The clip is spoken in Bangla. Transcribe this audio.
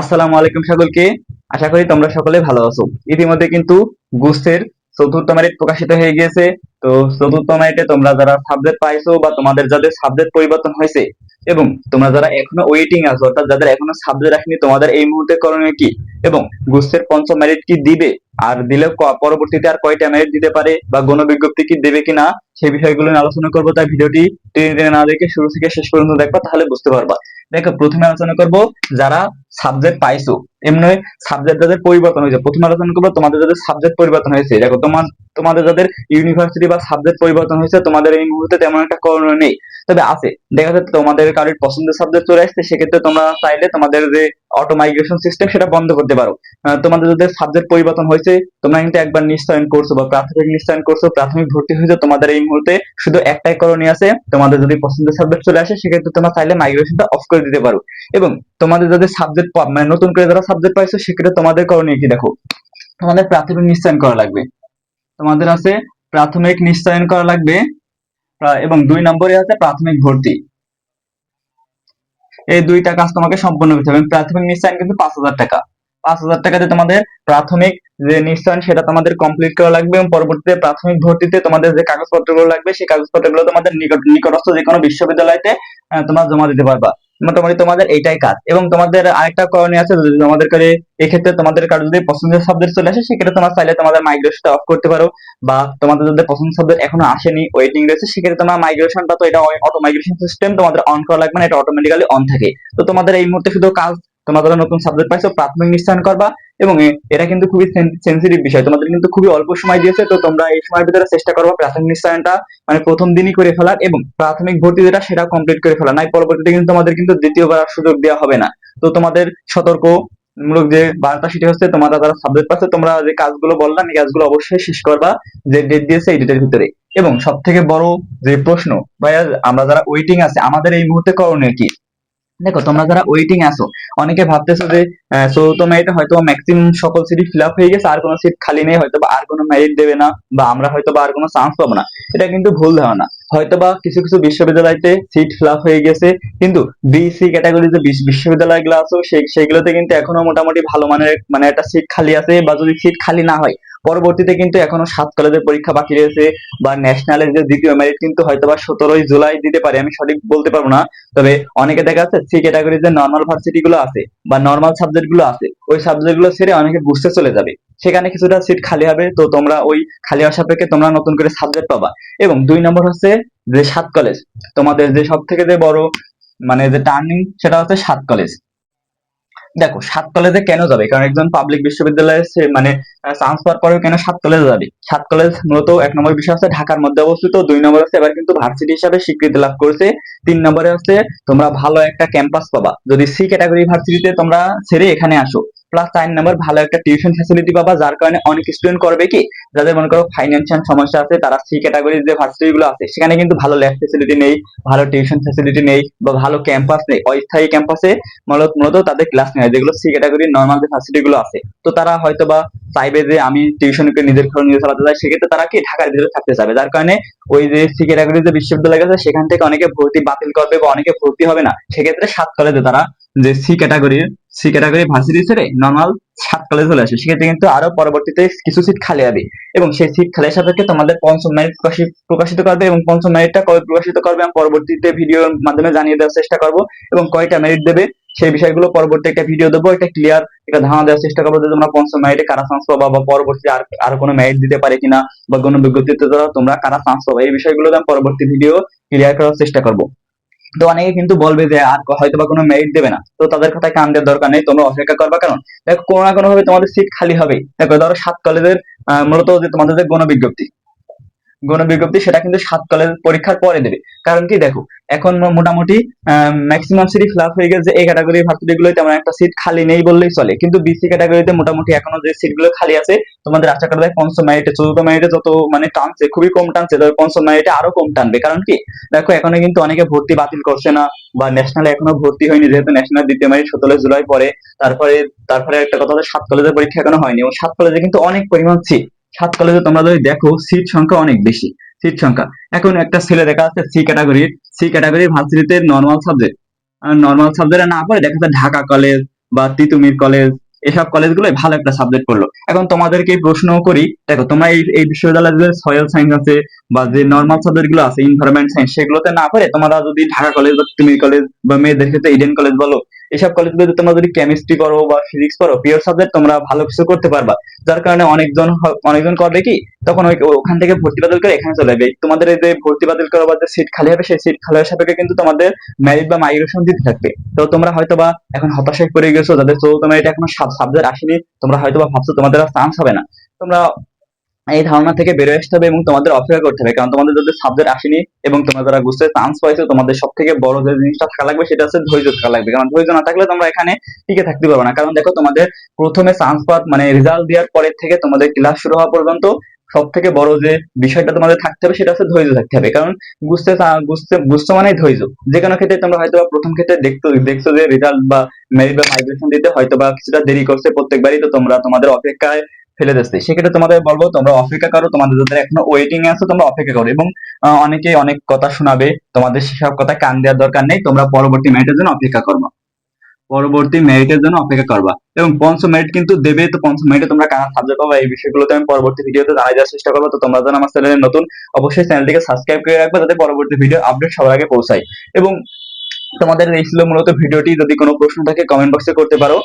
আসসালামু আলাইকুম সকলকে আশা করি তোমরা সকলে ভালো আছো। ইতিমধ্যে কিন্তু গুস্তের চতুর্থ মেরিট প্রকাশিত হয়ে গিয়েছে। তো চতুর্থ মেরিটে তোমরা যারা সাবজেক্ট পাইছো বা তোমাদের যাদের সাবজেক্ট পরিবর্তন হয়েছে এবং তোমরা যারা এখনও ওয়েটিং আছো, অর্থাৎ যাদের এখনও সাবজেক্ট রাখেনি, তোমাদের এই মুহূর্তে করণীয় কি? এবং গুস্তের পঞ্চম মেরিট কি দিবে? আর দিলে পরবর্তীতে আর কয়টা মেরিট দিতে পারে বা গণ বিজ্ঞপ্তি কি দেবে কিনা সেই বিষয়গুলো নিয়ে আলোচনা করব। তাই ভিডিওটি টেনে টেনে না দেখে শুরু থেকে শেষ পর্যন্ত দেখবা, তাহলে বুঝতে পারবা। দেখো, প্রথমে আলোচনা করব যারা সাবজেক্ট পাইছো। এমনি সাবজেক্ট যাদের পরিবর্তন হয়েছে, প্রথমে আলোচনা করব তোমাদের যাদের সাবজেক্ট পরিবর্তন হয়েছে। দেখো, তোমার, তোমাদের যাদের ইউনিভার্সিটি বা সাবজেক্ট পরিবর্তন হয়েছে, তোমাদের এই মুহূর্তে তেমন একটা করণীয় নেই। তবে আছে। দেখা যাচ্ছে তোমাদের কারোর পছন্দের সাবজেক্ট চলে আসছে, সেক্ষেত্রে তোমরা চাইলে তোমাদের যে অটো মাইগ্রেশন সিস্টেম সেটা বন্ধ করতে পারো। তোমাদের যদি সাবজেক্ট পরিবর্তন হয়েছে, তোমরা কিন্তু একবার নিশ্চয়ন করছ বা প্রাথমিক নিশ্চয়ন করছ, প্রাথমিক ভর্তি হয়েছে, তোমাদের এই মুহূর্তে শুধু একটাই করণীয় আছে, তোমাদের যদি পছন্দের সাবজেক্ট চলে আসে, সেক্ষেত্রে তোমরা চাইলে মাইগ্রেশনটা অফ করে দিতে পারো। এবং তোমাদের যাদের সাবজেক্ট মানে নতুন করে যারা সাবজেক্ট পাইছো, সেক্ষেত্রে তোমাদের করণীয় কি দেখো? তোমাদের প্রাথমিক নিশ্চয়ন করা লাগবে। তোমাদের আছে প্রাথমিক নিশ্চয়ন করা লাগবে এবং দুই নম্বরে আছে প্রাথমিক ভর্তি। এই দুইটা কাজ তোমাকে সম্পন্ন করতে হবে। প্রাথমিক নিশ্চয়ন কিন্তু পাঁচ হাজার টাকা। পাঁচ হাজার টাকাতে তোমাদের প্রাথমিক যে নিশ্চয়ন সেটা তোমাদের কমপ্লিট করা লাগবে এবং পরবর্তীতে প্রাথমিক ভর্তিতে তোমাদের যে কাগজপত্রগুলো লাগবে, সেই কাগজপত্রগুলো তোমাদের নিকট নিকটস্থ যে কোনো বিশ্ববিদ্যালয়তে তোমরা জমা দিতে পারবা। মোটামুটি তোমাদের এইটাই কাজ। এবং তোমাদের আরেকটা করণীয় আছে, যদি তোমাদের কাছে এক্ষেত্রে তোমাদের কারও যদি পছন্দের সাবজেক্ট চলে আসে, সেক্ষেত্রে তোমরা চাইলে তোমাদের মাইগ্রেশনটা অফ করতে পারো। বা তোমাদের যদি পছন্দের সাবজেক্ট এখনও আসেনি ওয়েটিং রয়েছে, সেক্ষেত্রে তোমার মাইগ্রেশনটা তো এটা অটো মাইগ্রেশন সিস্টেম তোমাদের অন করা লাগবে না, এটা অটোমেটিক্যালি অন থাকে। তো তোমাদের এই মুহূর্তে শুধু কাজ, তোমাদের নতুন সাবজেক্ট পাইছো, প্রাথমিক নিশ্চয়ন করবা এবং এটা কিন্তু খুবই সেন্সিটিভ বিষয়। তোমাদের কিন্তু খুবই অল্প সময় দিয়েছে, তো তোমরা এই সময়ের ভিতরে চেষ্টা করবা প্রাথমিক নিশ্চয়নটা মানে প্রথম দিনই করে ফেলার এবং প্রাথমিক ভর্তি যেটা সেটা কমপ্লিট করে ফেলা নাই পরবর্তীতে কিন্তু তোমাদের কিন্তু দ্বিতীয়বার সুযোগ দেওয়া হবে না। তো তোমাদের সতর্ক মূলক যে বার্তা সেটি হচ্ছে, তোমরা যারা সাবজেক্ট পাচ্ছে, তোমরা যে কাজগুলো বললাম, এই কাজগুলো অবশ্যই শেষ করবা, যে ডেট দিয়েছে এই ডেটের ভিতরে। এবং সব থেকে বড় যে প্রশ্ন, ভাইয়া, আমরা যারা ওয়েটিং আছে, আমাদের এই মুহূর্তে করণীয় কি? দেখো, তোমরা যারা ওয়েটিং আছো, অনেকে ভাবতেছো যে চতুর্থ মেরিটে হয়তো ম্যাক্সিমাম সকল সিট ফিল আপ হয়ে গেছে, আর কোনো সিট খালি নেই হয়তো বা আর কোনো মেরিট দেবে না, বা আমরা হয়তো বা আর কোনো চান্স পাবো না। এটা কিন্তু ভুল ধারণা। হয়তো বা কিছু কিছু বিশ্ববিদ্যালয়তে সিট ফিল আপ হয়ে গেছে, কিন্তু বি সি ক্যাটাগরি যে বিশ- বিশ্ববিদ্যালয়গুলো আছে, সেই সেগুলোতে কিন্তু এখনও মোটামুটি ভালো মানের মানে একটা সিট খালি আছে, বা যদি সিট খালি না হয় পরবর্তীতে কিন্তু এখনও সাত কলেজের পরীক্ষা বাকি রয়েছে বা ন্যাশনালের যে দ্বিতীয় মেরিট কিন্তু হয়তো বা সতেরোই জুলাই দিতে পারে, আমি সঠিক বলতে পারব না। তবে অনেকে দেখা যাচ্ছে সি ক্যাটাগরির যে নর্মাল ভার্সিটি গুলো আছে বা নর্মাল সাবজেক্টগুলো আছে, ওই সাবজেক্টগুলো ছেড়ে অনেকে বুঝতে চলে যাবে। সেখানে কিছুটা সিট খালি হবে, তো তোমরা ওই খালি হওয়ার সাপেক্ষে তোমরা নতুন করে সাবজেক্ট পাবা। এবং দুই নম্বর হচ্ছে যে সাত কলেজ তোমাদের যে সব থেকে যে বড় মানে যে টার্নিং সেটা হচ্ছে সাত কলেজ দেখো, সাত কলেজে কেন যাবে? কারণ একজন পাবলিক বিশ্ববিদ্যালয়ে মানে ট্রান্সফার পাওয়ার পরেও কেন সাত কলেজে যাবে? সাত কলেজ মূলত এক নম্বর বিষয় আছে ঢাকার মধ্যে অবস্থিত, দুই নম্বর হচ্ছে এবার কিন্তু ভার্সিটি হিসাবে স্বীকৃতি লাভ করেছে, তিন নম্বরে হচ্ছে তোমরা ভালো একটা ক্যাম্পাস পাবা। যদি সি ক্যাটাগরি ভার্সিটিতে তোমরা ছেড়ে এখানে আসো প্লাস চার নম্বর ভালো একটা টিউশন ফ্যাসিলিটি পাবা, যার কারণে অনেক স্টুডেন্ট করবে কি? যাদের মনে করো ফাইন্যান্সিয়াল সমস্যা আছে, তারা সি ক্যাটাগরির যে ভার্সিটি গুলো আছে, সেখানে কিন্তু ভালো ল্যাব ফ্যাসিলিটি নেই, ভালো টিউশন ফ্যাসিলিটি নেই বা ভালো ক্যাম্পাস নেই। অস্থায়ী ক্যাম্পাসে মূলত মূলত তাদের ক্লাস নেয় যেগুলো সি ক্যাটাগরির নর্মাল যে ভার্সিটি গুলো আছে। তো তারা হয়তো বা চাইবে যে আমি টিউশনকে নিজের খরচ নিজে চালাতে চাই, সেক্ষেত্রে তারা কি ঢাকার ভিতরে থাকতে চাবে। যার কারণে ওই যে সি ক্যাটাগরি যে বিশ্ববিদ্যালয় আছে সেখান থেকে অনেকে ভর্তি বাতিল করবে বা অনেকে ভর্তি হবে না। সেক্ষেত্রে সাত কলেজে তারা যে সি ক্যাটাগরির সি ক্যাটাগরি ভার্সিটি ছেড়ে নর্মাল সাত কলেজ চলে আসে। সেক্ষেত্রে কিন্তু আরও পরবর্তীতে কিছু সিট খালি হবে। এবং সেই সিট খালি সাপেক্ষে তোমাদের পঞ্চম মেরিট প্রকাশিত করবে এবং পঞ্চম মেরিটটা কবে প্রকাশিত করবে আমি পরবর্তীতে ভিডিওর মাধ্যমে জানিয়ে দেওয়ার চেষ্টা করব। এবং কয়টা মেরিট দেবে সেই বিষয়গুলো পরবর্তী একটা ভিডিও দেবো। একটা ক্লিয়ার একটা ধারণা দেওয়ার চেষ্টা করব যে তোমরা পঞ্চম মেরিটে কারা চান্স পাবা বা পরবর্তী আর আর কোনো মেরিট দিতে পারে কিনা বা কোনো বিজ্ঞপ্তিতে তোমরা কারা চান্স পাবা। এই বিষয়গুলো আমি পরবর্তী ভিডিও ক্লিয়ার করার চেষ্টা করব। তো অনেকে কিন্তু বলবে যে, আর হয়তো বা কোনো মেরিট দেবে না। তো তাদের কথায় কান দেওয়ার দরকার নেই, তোমরা অপেক্ষা করবা। কারণ দেখো, কোনো না কোনো ভাবে তোমাদের সিট খালি হবে দেখো, ধরো সাত কলেজের মূলত যে তোমাদের যে গণ বিজ্ঞপ্তি গণ বিজ্ঞপ্তি সেটা কিন্তু সাত কলেজ পরীক্ষার পরে দেবে। কারণ কি দেখো, এখন মোটামুটি ম্যাক্সিমাম সিট ফিল হয়ে গেছে, এই ক্যাটাগরি ভার্সিটি গুলো তেমন একটা সিট খালি নেই বললেই চলে। কিন্তু বিসি ক্যাটাগরিতে মোটামুটি এখনও যে সিটগুলো খালি আছে, তোমাদের আশা করা যায় পঞ্চম মেরিটে চতুর্থ মেরিটে যত মানে টানছে, খুবই কম টানছে, তবে পঞ্চম মেরিটে আরও কম টানবে। কারণ কি, দেখো, এখনও কিন্তু অনেকে ভর্তি বাতিল করছে না, বা ন্যাশনালে এখনও ভর্তি হয়নি, যেহেতু ন্যাশনাল দ্বিতীয় মেরিট সতেরো জুলাই পরে, তারপরে তারপরে একটা কথা সাত কলেজের পরীক্ষা এখনও হয়নি, এবং সাত কলেজে কিন্তু অনেক পরিমাণ সিট সাত কলেজে তোমরা যদি দেখো সিট সংখ্যা অনেক বেশি সিট সংখ্যা। এখন একটা ছেলে দেখা যাচ্ছে সি ক্যাটাগরির সি ক্যাটাগরির ভার্সিটিতে নর্মাল সাবজেক্ট নর্মাল সাবজেক্টে না পড়ে দেখা যাচ্ছে ঢাকা কলেজ বা তিতুমির কলেজ এসব কলেজগুলো ভালো একটা সাবজেক্ট পড়ল এখন তোমাদেরকে প্রশ্ন করি, দেখো, তোমরা এই এই বিশ্ববিদ্যালয়ে সয়েল সায়েন্স আছে বা যে নর্মাল সাবজেক্টগুলো আছে ইনভারনমেন্ট সায়েন্স সেগুলোতে না পড়ে, তোমরা যদি ঢাকা কলেজ বা তিতুমির কলেজ বা মেয়েদের ক্ষেত্রে ইডেন কলেজ বলো, এসব কলেজগুলোতে তোমরা যদি কেমিস্ট্রি করো বা ফিজিক্স করো পিওর সাবজেক্ট তোমরা ভালো কিছু করতে পারবা। যার কারণে অনেকজন অনেকজন করবে কি, তখন ওই, ওখান থেকে ভর্তি বাতিল করে এখানে চলে যাবে তোমাদের এই যে ভর্তি বাতিল করা বা যে সিট খালি হবে, সেই সিট খালি হওয়ার সাপেক্ষে কিন্তু তোমাদের ম্যারিট বা মাইগ্রেশন দিতে থাকবে। তো তোমরা হয়তো বা এখন হতাশায় পড়ে গেছো, যাদের চৌদ্দ এটা এখনও সাবজেক্ট আসেনি, তোমরা হয়তো বা ভাবছ তোমাদের আর চান্স হবে না। তোমরা এই ধারণা থেকে বেরোয় আসতে হবে এবং তোমাদের অপেক্ষা করতে হবে। কারণ তোমাদের যদি সাবজেক্ট আসেনি এবং তোমরা যারা বুঝতে চান্স পাইছো, তোমাদের সব থেকে বড় যে জিনিসটা থাকা লাগবে, সেটা হচ্ছে ধৈর্য থাকা লাগবে। কারণ ধৈর্য না থাকলে তোমরা এখানে টিকে থাকতে পারবে না। কারণ দেখো, তোমাদের প্রথমে চান্স পাওয়ার মানে রেজাল্ট দেওয়ার পরের থেকে তোমাদের ক্লাস শুরু হওয়া পর্যন্ত সব থেকে বড় যে বিষয়টা তোমাদের থাকতে হবে, সেটা হচ্ছে ধৈর্য থাকতে হবে। কারণ বুঝতে বুঝতে বুঝতে মানে ধৈর্য। যে কোনো ক্ষেত্রে তোমরা হয়তো প্রথম ক্ষেত্রে দেখছ দেখছ যে রেজাল্ট বা মেরিট বা মাইগ্রেশন দিতে হয়তো বা কিছুটা দেরি করছে প্রত্যেকবারই, তো তোমরা তোমাদের অপেক্ষায় ফেলে দিচ্ছে। সেক্ষেত্রে তোমাদের বলব, তোমরা অপেক্ষা করো, তোমাদের যাদের এখনও ওয়েটিং আছে, তোমরা অপেক্ষা করো এবং অনেকে অনেক কথা শোনাবে, তোমাদের সেসব কথা কান দেওয়ার দরকার নেই, তোমরা পরবর্তী মেরিটের জন্য অপেক্ষা করবা। পরবর্তী মেরিটের জন্য অপেক্ষা করবা। এবং পঞ্চম মেরিট কিন্তু দেবে, তো পঞ্চম মেরিটে তোমরা কারা সাবজেক্ট পাবা, এই বিষয়গুলোতে আমি পরবর্তী ভিডিওতে জানাই দেওয়ার চেষ্টা করব। তো তোমরা যেন আমার চ্যানেলে নতুন, অবশ্যই চ্যানেলটিকে সাবস্ক্রাইব করে রাখবে, যাতে পরবর্তী ভিডিও আপডেট সবার আগে পৌঁছায়। এবং তোমাদের এই ছিল মূলত ভিডিওটি যদি কোনো প্রশ্ন থাকে কমেন্ট বক্সে করতে পারো।